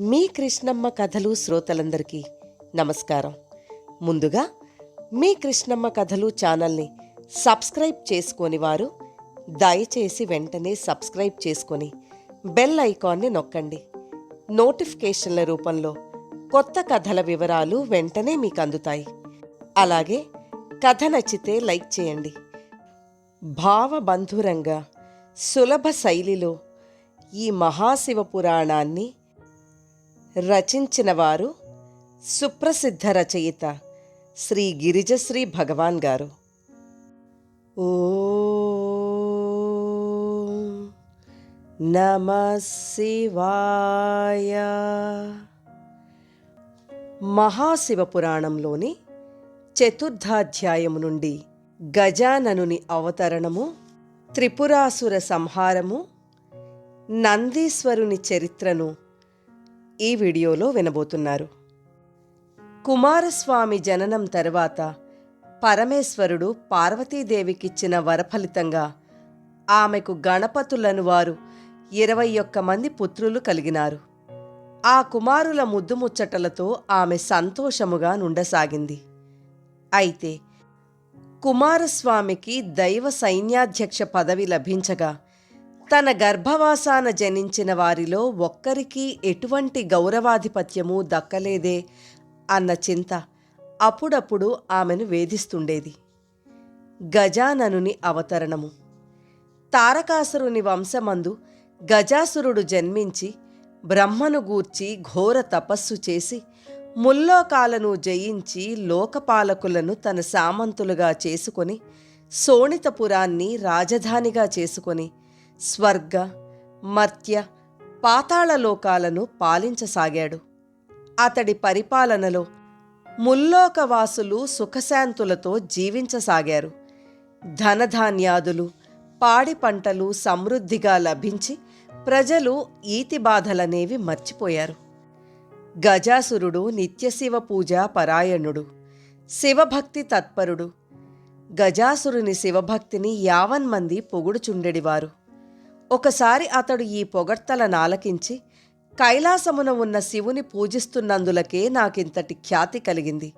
మీ కృష్ణమ్మ కథలు శ్రోతలందరికీ నమస్కారం. ముందుగా మీ కృష్ణమ్మ కథలు ఛానల్ని సబ్స్క్రైబ్ చేసుకోని వారు దయచేసి వెంటనే సబ్స్క్రైబ్ చేసుకొని బెల్ ఐకాన్ని నొక్కండి. నోటిఫికేషన్ల రూపంలో కొత్త కథల వివరాలు వెంటనే మీకు అందుతాయి అలాగే కథ నచ్చితే లైక్ చేయండి. భావబంధురంగా సులభ శైలిలో ఈ మహాశివ పురాణాన్ని రచించిన వారు సుప్రసిద్ధ రచయిత శ్రీ గిరిజశ్రీ భగవాన్ గారు. ఓ నమ శివాయ. మహాశివ పురాణంలోని చతుర్థాధ్యాయము నుండి గజాననుని అవతరణము త్రిపురాసుర సంహారము నందీశ్వరుని చరిత్రను ఈ వీడియోలో వినబోతున్నారు. కుమారస్వామి జననం తర్వాత పరమేశ్వరుడు పార్వతీదేవికిచ్చిన వరఫలితంగా ఆమెకు గణపతులను వారు ఇరవై ఒక్క మంది పుత్రులు కలిగినారు. ఆ కుమారుల ముద్దుముచ్చటలతో ఆమె సంతోషముగా నుండసాగింది. అయితే కుమారస్వామికి దైవ సైన్యాధ్యక్ష పదవి లభించగా తన గర్భవాసాన జనించిన వారిలో ఒక్కరికి ఎటువంటి గౌరవాధిపత్యము దక్కలేదే అన్న చింత అప్పుడప్పుడు ఆమెను వేధిస్తుండేది. గజాననుని అవతరణము. తారకాసురుని వంశమందు గజాసురుడు జన్మించి బ్రహ్మను గూర్చి ఘోర తపస్సు చేసి ముల్లోకాలను జయించి లోకపాలకులను తన సామంతులుగా చేసుకొని సోణితపురాన్ని రాజధానిగా చేసుకొని స్వర్గ మర్త్య పాతాళలోకాలను పాలించసాగాడు. అతడి పరిపాలనలో ముల్లోకవాసులు సుఖశాంతులతో జీవించసాగారు. ధనధాన్యాదులు పాడి పంటలు సమృద్ధిగా లభించి ప్రజలు ఈతి బాధలనేవి మర్చిపోయారు. గజాసురుడు నిత్యశివ పూజా పరాయణుడు శివభక్తి తత్పరుడు. గజాసురుని శివభక్తిని యావన్మంది పొగుడుచుండెడివారు. ఒకసారి అతడు ఈ పొగడ్తల నాలకించి కైలాసమున ఉన్న శివుని పూజిస్తున్నందులకే నాకింతటి ఖ్యాతి కలిగింది.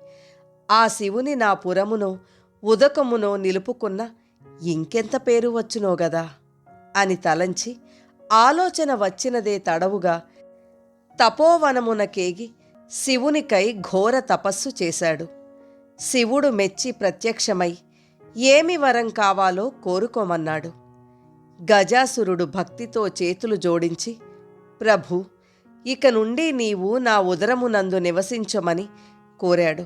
ఆ శివుని నా పురమునో ఉదకమునో నిలుపుకున్న ఇంకెంత పేరు వచ్చునో గదా? అని తలంచి ఆలోచన వచ్చినదే తడవుగా తపోవనమునకేగి శివునికై ఘోర తపస్సు చేశాడు. శివుడు మెచ్చి ప్రత్యక్షమై ఏమి వరం కావాలో కోరుకోమన్నాడు. గజాసురుడు భక్తితో చేతులు జోడించి ప్రభు ఇక నుండి నీవు నా ఉదరమునందు నివసించమని కోరాడు.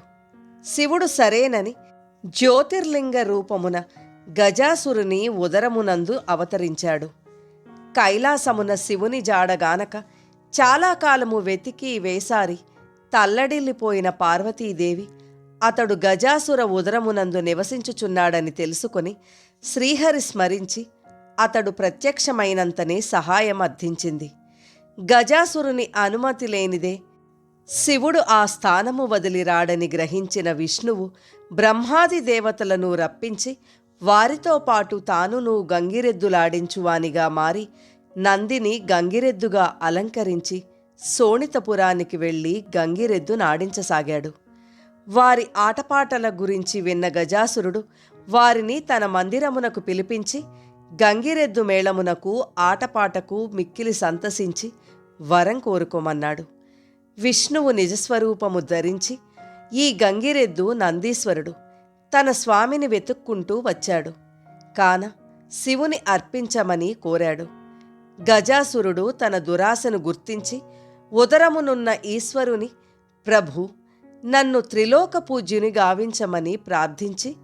శివుడు సరేనని జ్యోతిర్లింగ రూపమున గజాసురుని ఉదరమునందు అవతరించాడు. కైలాసమున శివుని జాడగానక చాలా కాలము వెతికి వేసారి తల్లడిల్లిపోయిన పార్వతీదేవి అతడు గజాసుర ఉదరమునందు నివసించుచున్నాడని తెలుసుకొని శ్రీహరి స్మరించి అతడు ప్రత్యక్షమైనంతనే సహాయం అర్థించింది. గజాసురుని అనుమతి లేనిదే శివుడు ఆ స్థానము వదిలి రాడని గ్రహించిన విష్ణువు బ్రహ్మాది దేవతలను రప్పించి వారితో పాటు తానును గంగిరెద్దులాడించువానిగా మారి నందిని గంగిరెద్దుగా అలంకరించి సోణితపురానికి వెళ్ళి గంగిరెద్దు నాడించసాగాడు. వారి ఆటపాటల గురించి విన్న గజాసురుడు వారిని తన మందిరమునకు పిలిపించి గంగిరెద్దు మేళమునకు ఆటపాటకు మిక్కిలి సంతసించి వరం కోరుకోమన్నాడు. విష్ణువు నిజస్వరూపము ధరించి ఈ గంగిరెద్దు నందీశ్వరుడు తన స్వామిని వెతుక్కుంటూ వచ్చాడు. కాన శివుని అర్పించమని కోరాడు. గజాసురుడు తన దురాశను గుర్తించి ఉదరమునున్న ఈశ్వరుని ప్రభు నన్ను త్రిలోక పూజ్యుని గావించమని ప్రార్థించి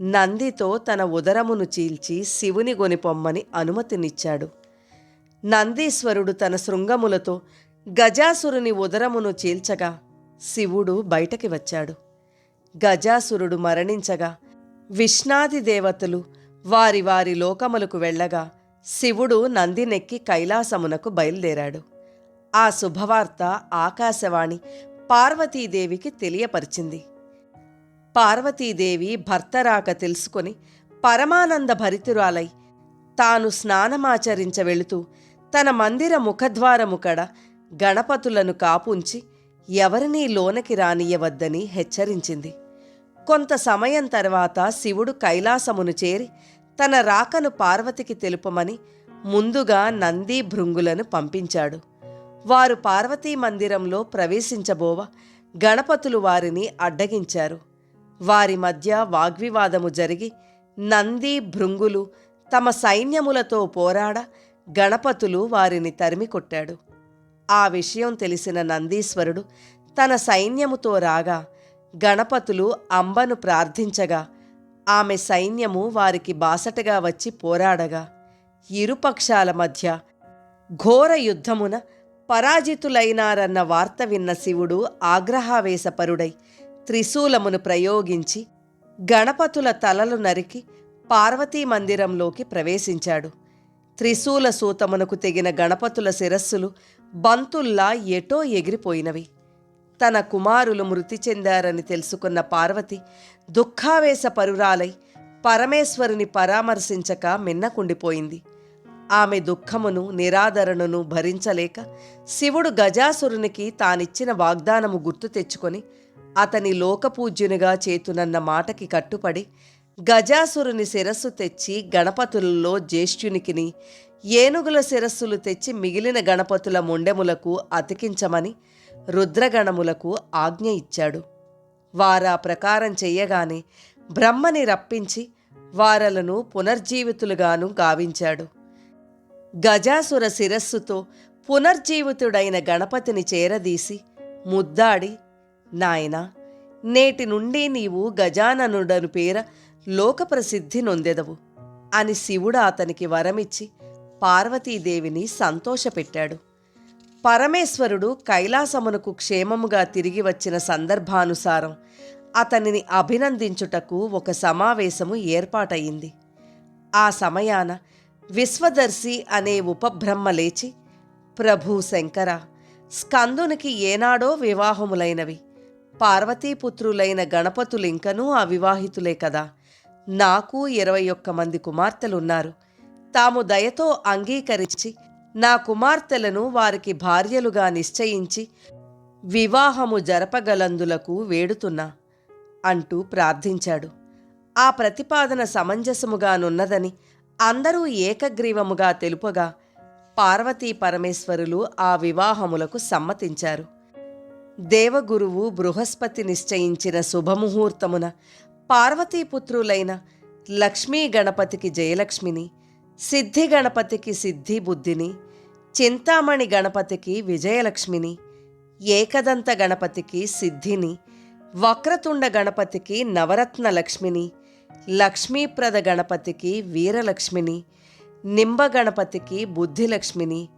నందితో తన ఉదరమును చీల్చి శివుని గొనిపొమ్మని అనుమతినిచ్చాడు. నందీశ్వరుడు తన శృంగములతో గజాసురుని ఉదరమును చీల్చగా శివుడు బయటకి వచ్చాడు. గజాసురుడు మరణించగా విష్ణాది దేవతలు వారి వారి లోకములకు వెళ్ళగా శివుడు నందినెక్కి కైలాసమునకు బయలుదేరాడు. ఆ శుభవార్త ఆకాశవాణి పార్వతీదేవికి తెలియపరిచింది. పార్వతీదేవి భర్త రాక తెలుసుకొని పరమానంద భరితురాలై తాను స్నానమాచరించ వెళుతూ తన మందిర ముఖద్వారము కడ గణపతులను కాపుంచి ఎవరినీ లోనకి రానియవద్దని హెచ్చరించింది. కొంత సమయం తర్వాత శివుడు కైలాసమును చేరి తన రాకను పార్వతికి తెలుపమని ముందుగా నంది భృంగులను పంపించాడు. వారు పార్వతీ మందిరంలో ప్రవేశించబోవ గణపతులు వారిని అడ్డగించారు. వారి మధ్య వాగ్వివాదము జరిగి నంది భృంగులు తమ సైన్యములతో పోరాడ గణపతులు వారిని తరిమి కొట్టాడు. ఆ విషయం తెలిసిన నందీశ్వరుడు తన సైన్యముతో రాగా గణపతులు అంబను ప్రార్థించగా ఆమె సైన్యము వారికి బాసటగా వచ్చి పోరాడగా ఇరుపక్షాల మధ్య ఘోర యుద్ధమున పరాజితులైనారన్న వార్త విన్న శివుడు ఆగ్రహావేశపరుడై త్రిశూలమును ప్రయోగించి గణపతుల తలలు నరికి పార్వతీ మందిరంలోకి ప్రవేశించాడు. త్రిశూల సూతమునకు తెగిన గణపతుల శిరస్సులు బంతుల్లా ఎటో ఎగిరిపోయినవి. తన కుమారులు మృతి చెందారని తెలుసుకున్న పార్వతి దుఃఖావేశపరురాలై పరమేశ్వరుని పరామర్శించక మిన్నకుండిపోయింది. ఆమె దుఃఖమును నిరాదరణను భరించలేక శివుడు గజాసురునికి తానిచ్చిన వాగ్దానము గుర్తు తెచ్చుకొని అతని లోకపూజ్యునిగా చేతునన్న మాటకి కట్టుపడి గజాసురుని శిరస్సు తెచ్చి గణపతులలో జ్యేష్ఠునికిని ఏనుగుల శిరస్సులు తెచ్చి మిగిలిన గణపతుల ముండెములకు అతికించమని రుద్రగణములకు ఆజ్ఞ ఇచ్చాడు. వారా ప్రకారం చెయ్యగానే బ్రహ్మని రప్పించి వారలను పునర్జీవితులుగాను గావించాడు. గజాసుర శిరస్సుతో పునర్జీవితుడైన గణపతిని చేరదీసి ముద్దాడి నాయనా నేటి నుండి నీవు గజాననుడను పేర లోకప్రసిద్ధి నొందెదవు. అని శివుడు అతనికి వరమిచ్చి పార్వతీదేవిని సంతోషపెట్టాడు. పరమేశ్వరుడు కైలాసమునకు క్షేమముగా తిరిగి వచ్చిన సందర్భానుసారం అతనిని అభినందించుటకు ఒక సమావేశము ఏర్పాటయింది. ఆ సమయాన విశ్వదర్శి అనే ఉపబ్రహ్మ లేచి ప్రభు శంకర స్కందునికి ఏనాడో వివాహములైనవి. పార్వతీపుత్రులైన గణపతులింకనూ అవివాహితులే కదా. నాకు ఇరవై ఒక్క మంది కుమార్తెలున్నారు. తాము దయతో అంగీకరించి నా కుమార్తెలను వారికి భార్యలుగా నిశ్చయించి వివాహము జరపగలందులకు వేడుతున్నా అంటూ ప్రార్థించాడు. ఆ ప్రతిపాదన సమంజసముగానున్నదని అందరూ ఏకగ్రీవముగా తెలుపగా పార్వతీ పరమేశ్వరులు ఆ వివాహములకు సమ్మతించారు. దేవగురువు బృహస్పతి నిశ్చయించిన శుభముహూర్తమున పార్వతీపుత్రులైన లక్ష్మీ గణపతికి జయలక్ష్మిని సిద్ధి గణపతికి సిద్ధి బుద్ధిని చింతామణి గణపతికి విజయలక్ష్మిని ఏకదంత గణపతికి సిద్ధిని వక్రతుండ గణపతికి నవరత్న లక్ష్మిని లక్ష్మీప్రద గణపతికి వీరలక్ష్మిని నింబ గణపతికి బుద్ధిలక్ష్మిని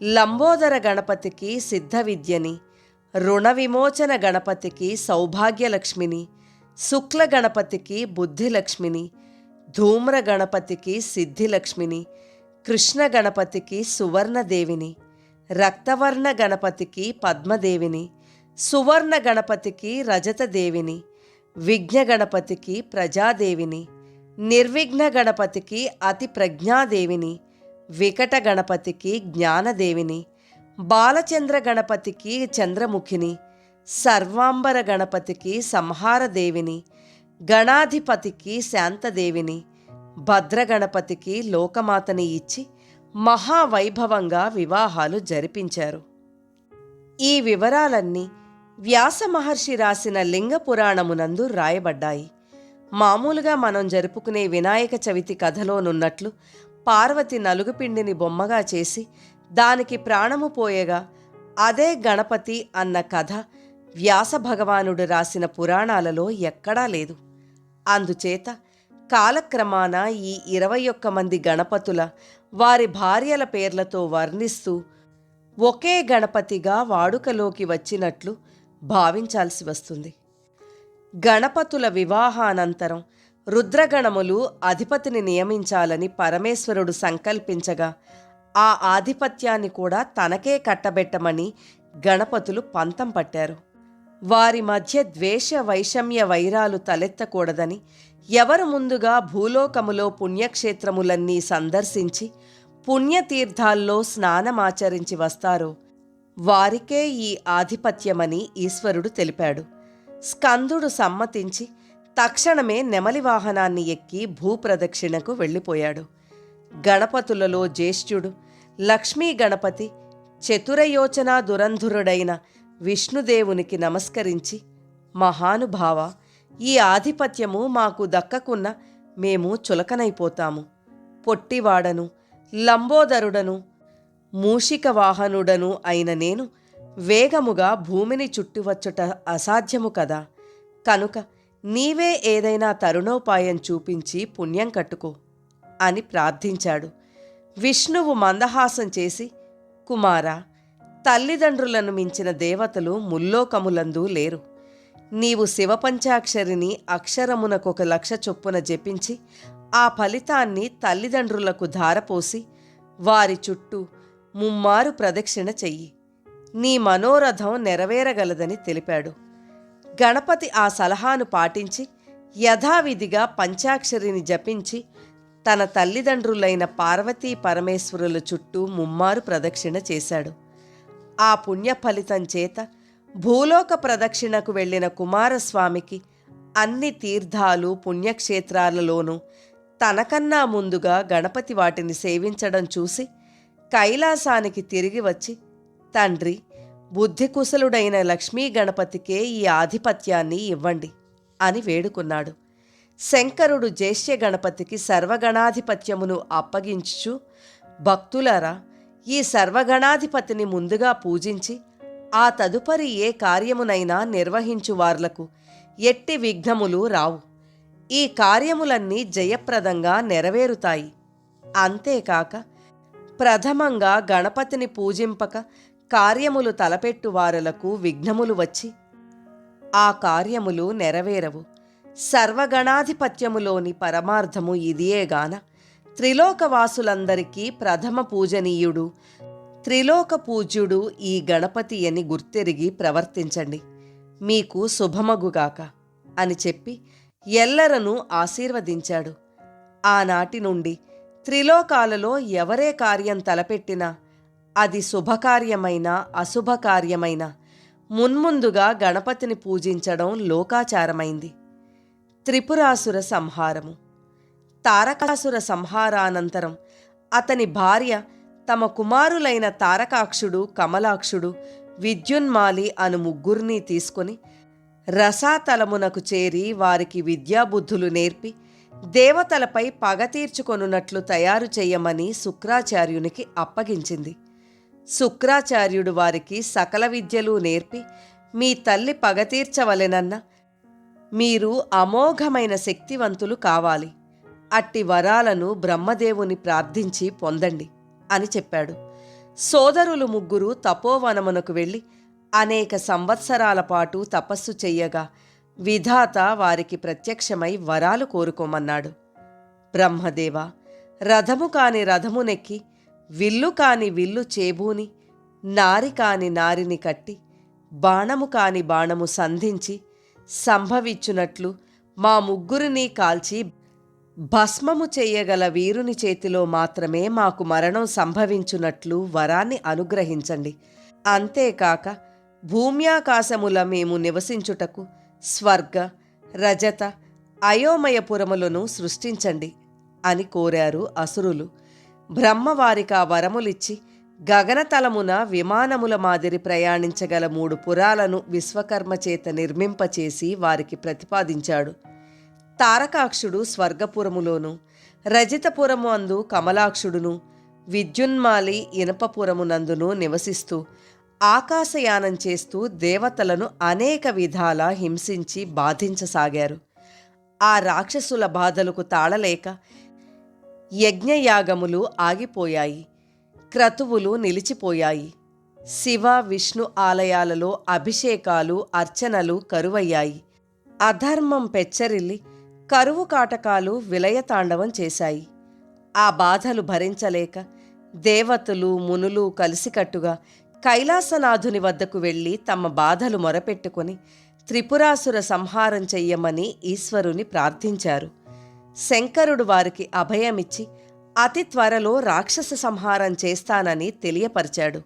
లంబోదర గణపతికి సిద్ధ విద్యని రుణ విమోచన గణపతికి సౌభాగ్యలక్ష్మిని శుక్ల గణపతికి బుద్ధిలక్ష్మిని ధూమ్ర గణపతికి సిద్ధిలక్ష్మిని కృష్ణ గణపతికి సువర్ణదేవిని రక్తవర్ణ గణపతికి పద్మదేవిని సువర్ణ గణపతికి రజతదేవిని విఘ్న గణపతికి ప్రజాదేవిని నిర్విఘ్న గణపతికి అతి ప్రజ్ఞాదేవిని వికట గణపతికి జ్ఞానదేవిని బాలచంద్ర గణపతికి చంద్రముఖిని సర్వాంబర గణపతికి సంహారదేవిని గణాధిపతికి శాంతదేవిని భద్రగణపతికి లోకమాతని ఇచ్చి మహావైభవంగా వివాహాలు జరిపించారు. ఈ వివరాలన్నీ వ్యాస మహర్షి రాసిన లింగ పురాణమునందు రాయబడ్డాయి. మామూలుగా మనం జరుపుకునే వినాయక చవితి కథలోనున్నట్లు పార్వతి నలుగుపిండిని బొమ్మగా చేసి దానికి ప్రాణము పోయగా అదే గణపతి అన్న కథ వ్యాస భగవానుడు రాసిన పురాణాలలో ఎక్కడా లేదు. అందుచేత కాలక్రమాన ఈ ఇరవై ఒక్క మంది గణపతుల వారి భార్యల పేర్లతో వర్ణిస్తూ ఒకే గణపతిగా వాడుకలోకి వచ్చినట్లు భావించాల్సి వస్తుంది. గణపతుల వివాహానంతరం రుద్రగణములు అధిపతిని నియమించాలని పరమేశ్వరుడు సంకల్పించగా ఆ ఆధిపత్యాన్ని కూడా తనకే కట్టబెట్టమని గణపతులు పంతం పట్టారు. వారి మధ్య ద్వేష వైషమ్య వైరాలు తలెత్తకూడదని ఎవరు ముందుగా భూలోకములో పుణ్యక్షేత్రములన్నీ సందర్శించి పుణ్యతీర్థాల్లో స్నానమాచరించి వస్తారో వారికే ఈ ఆధిపత్యమని ఈశ్వరుడు తెలిపాడు. స్కందుడు సమ్మతించి తక్షణమే నెమలి వాహనాన్ని ఎక్కి భూప్రదక్షిణకు వెళ్ళిపోయాడు. గణపతులలో జ్యేష్ఠుడు లక్ష్మీ గణపతి చతురయోచన దురంధురుడైన విష్ణుదేవునికి నమస్కరించి మహానుభావ ఈ ఆధిపత్యము మాకు దక్కకున్న మేము చులకనైపోతాము. పొట్టివాడను లంబోదరుడను మూషిక వాహనుడను అయిన నేను వేగముగా భూమిని చుట్టివచ్చుట అసాధ్యము కదా. కనుక నీవే ఏదైనా తరుణోపాయం చూపించి పుణ్యం కట్టుకో అని ప్రార్థించాడు. విష్ణువు మందహాసం చేసి కుమారా తల్లిదండ్రులను మించిన దేవతలు ముల్లోకములందు లేరు. నీవు శివపంచాక్షరిని అక్షరమునకొక లక్ష చొప్పున జపించి ఆ ఫలితాన్ని తల్లిదండ్రులకు ధారపోసి వారి చుట్టూ ముమ్మారు ప్రదక్షిణ చెయ్యి. నీ మనోరథం నెరవేరగలదని తెలిపాడు. గణపతి ఆ సలహాను పాటించి యథావిధిగా పంచాక్షరిని జపించి తన తల్లిదండ్రులైన పార్వతీ పరమేశ్వరుల చుట్టూ ముమ్మారు ప్రదక్షిణ చేశాడు. ఆ పుణ్య ఫలితం చేత భూలోక ప్రదక్షిణకు వెళ్ళిన కుమారస్వామికి అన్ని తీర్థాలు పుణ్యక్షేత్రాలలోనూ తనకన్నా ముందుగా గణపతి వాటిని సేవించడం చూసి కైలాసానికి తిరిగి వచ్చి తండ్రి బుద్ధికుశలుడైన లక్ష్మీ గణపతికే ఈ ఆధిపత్యాన్ని ఇవ్వండి అని వేడుకున్నాడు. శంకరుడు జ్యేష్ఠ గణపతికి సర్వగణాధిపత్యమును అప్పగించుచు భక్తులారా ఈ సర్వగణాధిపతిని ముందుగా పూజించి ఆ తదుపరి ఏ కార్యమునైనా నిర్వహించు వార్లకు ఎట్టి విఘ్నములు రావు. ఈ కార్యములన్నీ జయప్రదంగా నెరవేరుతాయి. అంతేకాక ప్రథమంగా గణపతిని పూజింపక కార్యములు తలపెట్టువారలకు విఘ్నములు వచ్చి ఆ కార్యములు నెరవేరవు. సర్వగణాధిపత్యములోని పరమార్థము ఇదియేగాన త్రిలోకవాసులందరికీ ప్రథమ పూజనీయుడు. త్రిలోక పూజ్యుడు ఈ గణపతి అని గుర్తెరిగి ప్రవర్తించండి. మీకు శుభమగుగాక అని చెప్పి ఎల్లరను ఆశీర్వదించాడు. ఆనాటి నుండి త్రిలోకాలలో ఎవరే కార్యం తలపెట్టినా అది శుభకార్యమైన అశుభకార్యమైన మున్ముందుగా గణపతిని పూజించడం లోకాచారమైంది. త్రిపురాసుర సంహారము. తారకాసుర సంహారానంతరం అతని భార్య తమ కుమారులైన తారకాక్షుడు కమలాక్షుడు విద్యున్మాలి అను ముగ్గురిని తీసుకొని రసాతలమునకు చేరి వారికి విద్యాబుద్ధులు నేర్పి దేవతలపై పగ తీర్చుకొనున్నట్లు తయారు చేయమని శుక్రాచార్యునికి అప్పగించింది. శుక్రాచార్యుడు వారికి సకల విద్యలు నేర్పి మీ తల్లి పగ తీర్చవలెనన్న మీరు అమోఘమైన శక్తివంతులు కావాలి. అట్టి వరాలను బ్రహ్మదేవుని ప్రార్థించి పొందండి అని చెప్పాడు. సోదరులు ముగ్గురు తపోవనమునకు వెళ్ళి అనేక సంవత్సరాల పాటు తపస్సు చెయ్యగా విధాత వారికి ప్రత్యక్షమై వరాలు కోరుకోమన్నాడు. బ్రహ్మదేవ రథము కాని రథమునెక్కి విల్లు కాని విల్లు చేబూని నారి కాని నారిని కట్టి బాణము కాని బాణము సంధించి సంభవించునట్లు మా ముగ్గురిని కాల్చి భస్మము చేయగల వీరుని చేతిలో మాత్రమే మాకు మరణం సంభవించునట్లు వరాన్ని అనుగ్రహించండి. అంతేకాక భూమ్యాకాశముల మేము నివసించుటకు స్వర్గ రజత అయోమయపురములను సృష్టించండి అని కోరారు అసురులు. బ్రహ్మవారికా వరములిచ్చి గగనతలమున విమానముల మాదిరి ప్రయాణించగల మూడు పురాలను విశ్వకర్మ చేత నిర్మింపచేసి వారికి ప్రతిపాదించాడు. తారకాక్షుడు స్వర్గపురములోను రజితపురము అందు కమలాక్షుడును విద్యున్మాలి ఇనపపురమునందును నివసిస్తూ ఆకాశయానం చేస్తూ దేవతలను అనేక విధాల హింసించి బాధించసాగారు. ఆ రాక్షసుల బాధలకు తాళలేక యజ్ఞయాగములు ఆగిపోయాయి. క్రతువులు నిలిచిపోయాయి. శివ విష్ణు ఆలయాలలో అభిషేకాలు అర్చనలు కరువయ్యాయి. అధర్మం పెచ్చరిల్లి కరువు కాటకాలు విలయతాండవం చేశాయి. ఆ బాధలు భరించలేక దేవతలు మునులు కలిసికట్టుగా కైలాసనాథుని వద్దకు వెళ్ళి తమ బాధలు మొరపెట్టుకొని త్రిపురాసుర సంహారం చెయ్యమని ఈశ్వరుని ప్రార్థించారు. శంకరుడు వారికి అభయమిచ్చి అతి త్వరలో రాక్షస సంహారం చేస్తానని తెలియపరిచాడు.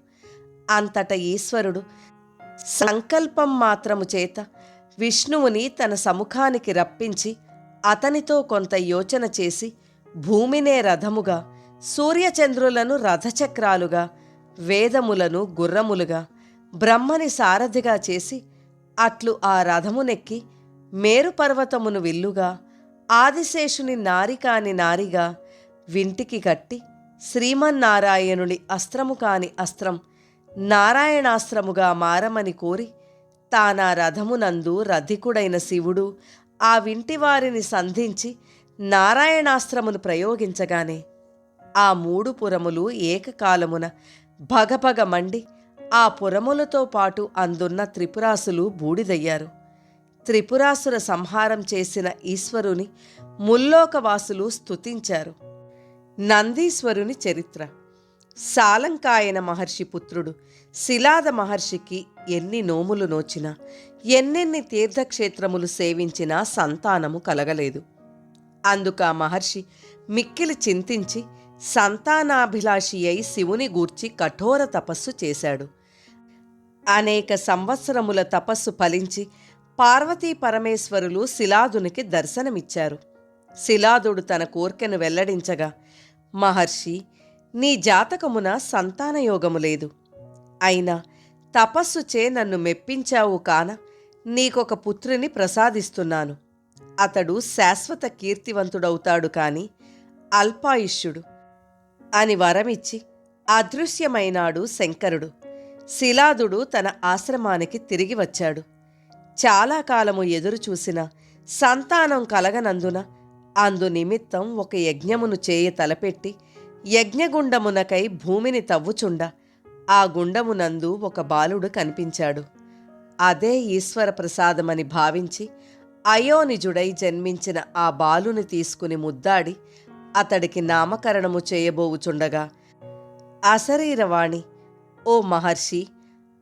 అంతట ఈశ్వరుడు సంకల్పం మాత్రము చేత విష్ణువుని తన సముఖానికి రప్పించి అతనితో కొంత యోచన చేసి భూమినే రథముగా సూర్యచంద్రులను రథచక్రాలుగా వేదములను గుర్రములుగా బ్రహ్మని సారథిగా చేసి అట్లు ఆ రథమునెక్కి మేరుపర్వతమును విల్లుగా ఆదిశేషుని నారికాని నారిగా వింటికి కట్టి శ్రీమన్నారాయణుడి అస్త్రము కాని అస్త్రం నారాయణాస్త్రముగా మారమని కోరి తానా రథమునందు రధికుడైన శివుడు ఆ వింటివారిని సంధించి నారాయణాస్త్రమును ప్రయోగించగానే ఆ మూడు పురములు ఏకకాలమున భగభగ మండి ఆ పురములతో పాటు అందున్న త్రిపురాసులు బూడిదయ్యారు. త్రిపురాసుర సంహారం చేసిన ఈశ్వరుని ముల్లోకవాసులు స్తుతించారు. నందీశ్వరుని చరిత్ర. సాలంకాయన మహర్షి పుత్రుడు శిలాద మహర్షికి ఎన్ని నోములు నోచినా ఎన్నెన్ని తీర్థక్షేత్రములు సేవించినా సంతానము కలగలేదు. అందుక మహర్షి మిక్కిలి చింతించి సంతానాభిలాషి అయి శివుని గూర్చి కఠోర తపస్సు చేశాడు. అనేక సంవత్సరముల తపస్సు ఫలించి పార్వతీ పరమేశ్వరులు శిలాదునికి దర్శనమిచ్చారు. శిలాదుడు తన కోర్కెను వెల్లడించగా మహర్షి నీ జాతకమున సంతానయోగము లేదు. అయినా తపస్సుచే నన్ను మెప్పించావు కాన నీకొక పుత్రుని ప్రసాదిస్తున్నాను. అతడు శాశ్వత కీర్తివంతుడవుతాడు కాని అల్పాయుష్యుడు. అని వరమిచ్చి అదృశ్యమైనాడు శంకరుడు. శిలాదుడు తన ఆశ్రమానికి తిరిగి వచ్చాడు. చాలా కాలము ఎదురుచూసిన సంతానం కలగనందున అందు నిమిత్తం ఒక యజ్ఞమును చేయ తలపెట్టి యజ్ఞగుండమునకై భూమిని తవ్వుచుండ. ఆ గుండమునందు ఒక బాలుడు కనిపించాడు. అదే ఈశ్వర ప్రసాదమని భావించి అయోనిజుడై జన్మించిన ఆ బాలుని తీసుకుని ముద్దాడి అతడికి నామకరణము చేయబోవుచుండగా అశరీరవాణి ఓ మహర్షి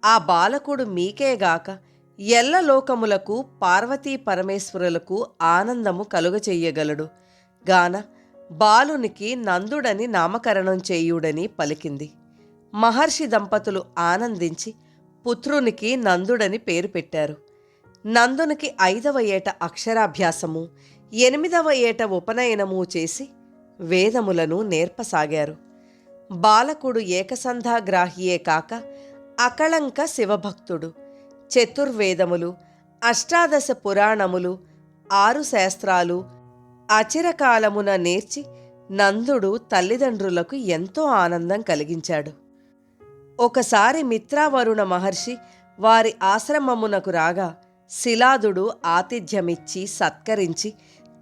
ఆ బాలకుడు మీకేగాక ఎల్లలోకములకు పార్వతీ పరమేశ్వరులకు ఆనందము కలుగచెయ్యగలడు గాన బాలునికి నందుడని నామకరణం చేయుడని పలికింది. మహర్షి దంపతులు ఆనందించి పుత్రునికి నందుడని పేరు పెట్టారు. నందునికి ఐదవ ఏట అక్షరాభ్యాసము ఎనిమిదవ ఏట ఉపనయనము చేసి వేదములను నేర్పసాగారు. బాలకుడు ఏకసంధాగ్రాహియే కాక అకళంక శివభక్తుడు. చతుర్వేదములు అష్టాదశ పురాణములు ఆరు శాస్త్రాలు అచిరకాలమున నేర్చి నందుడు తల్లిదండ్రులకు ఎంతో ఆనందం కలిగించాడు. ఒకసారి మిత్రావరుణ మహర్షి వారి ఆశ్రమమునకు రాగా శిలాదుడు ఆతిథ్యమిచ్చి సత్కరించి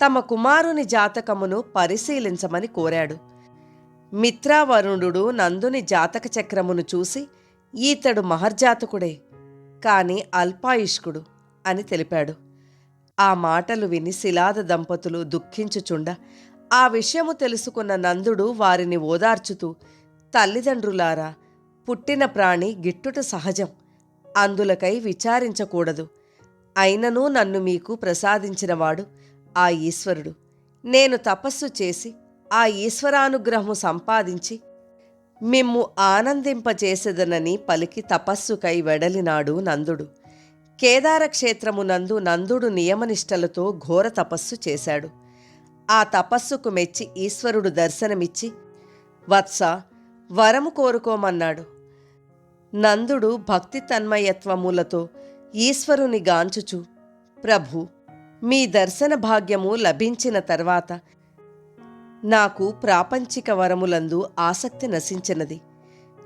తమ కుమారుని జాతకమును పరిశీలించమని కోరాడు. మిత్రావరుణుడు నందుని జాతక చక్రమును చూసి ఈతడు మహర్జాతకుడే కాని అల్పాయుష్కుడు అని తెలిపాడు. ఆ మాటలు విని శిలాద దంపతులు దుఃఖించుచుండ ఆ విషయము తెలుసుకున్న నందుడు వారిని ఓదార్చుతూ తల్లిదండ్రులారా పుట్టిన ప్రాణి గిట్టుట సహజం అందులకై విచారించకూడదు. అయినను నన్ను మీకు ప్రసాదించినవాడు ఆ ఈశ్వరుడు. నేను తపస్సు చేసి ఆ ఈశ్వరానుగ్రహము సంపాదించి మిమ్ము ఆనందింపజేసెదనని పలికి తపస్సుకై వెడలినాడు నందుడు. కేదార క్షేత్రమునందు నందుడు నియమనిష్టలతో ఘోర తపస్సు చేశాడు. ఆ తపస్సుకు మెచ్చి ఈశ్వరుడు దర్శనమిచ్చి వత్స వరము కోరుకోమన్నాడు. నందుడు భక్తి తన్మయత్వములతో ఈశ్వరుని గాంచుచు ప్రభు మీ దర్శన భాగ్యము లభించిన తర్వాత నాకు ప్రాపంచిక వరములందు ఆసక్తి నశించినది.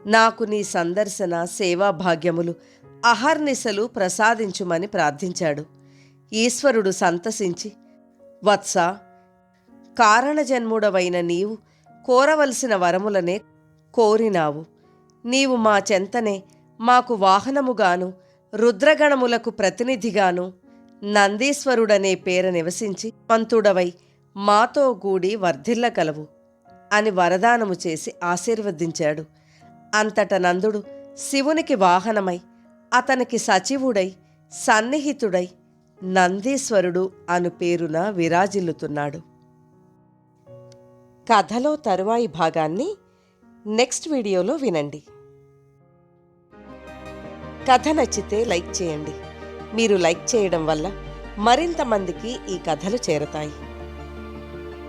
నాకు నీ సందర్శన సేవా భాగ్యములు అహర్నిశలు ప్రసాదించుమని ప్రార్థించాడు. ఈశ్వరుడు సంతసించి వత్స కారణజన్ముడవైన నీవు కోరవలసిన వరములనే కోరినావు. నీవు మా చెంతనే మాకు వాహనముగాను రుద్రగణములకు ప్రతినిధిగాను నందీశ్వరుడనే పేర నివసించి పంతుడవై మాతో గూడి వర్ధిల్లగలవు అని వరదానము చేసి ఆశీర్వదించాడు. అంతట నందుడు శివునికి వాహనమై అతనికి సచివుడై సన్నిహితుడై నందీశ్వరుడు అను పేరున విరాజిల్లుతున్నాడు. కథలో తరువాయి భాగాన్ని నెక్స్ట్ వీడియోలో వినండి. కథ నచ్చితే లైక్ చేయండి. మీరు లైక్ చేయడం వల్ల మరింత మందికి ఈ కథలు చేరతాయి.